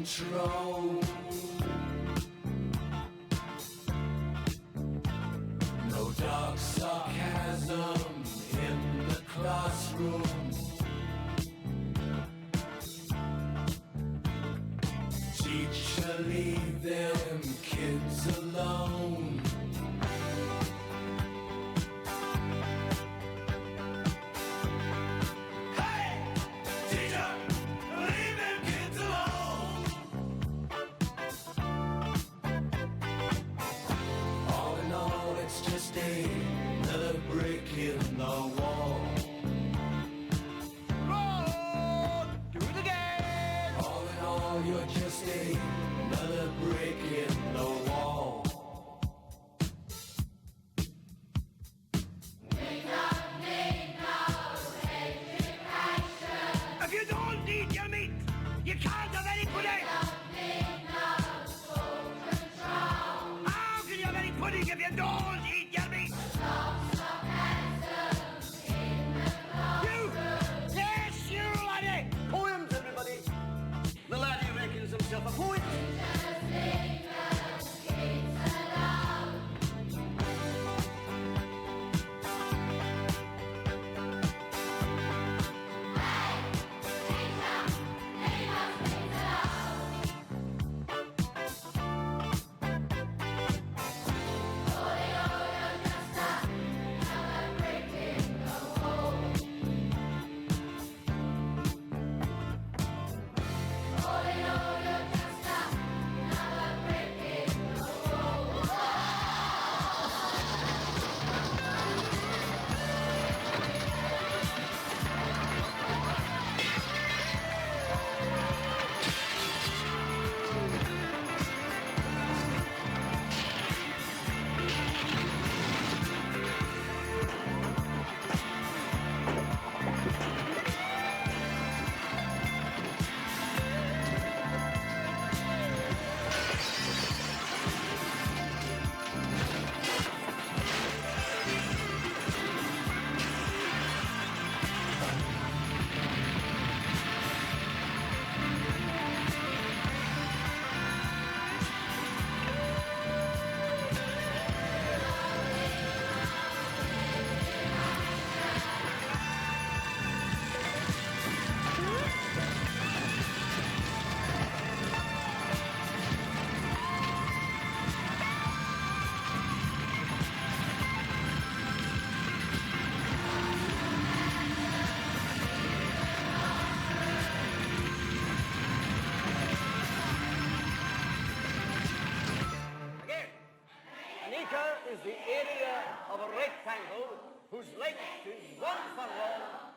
control. No dark sarcasm in the classroom. Teacher, leave them kids alone. Just another brick in the wall. Do it again. All in all, you're just another brick in the wall. If you don't eat your meat, you can't have any pudding. How can you have any pudding if you don't eat your Acre is the area of a rectangle whose length is one furlong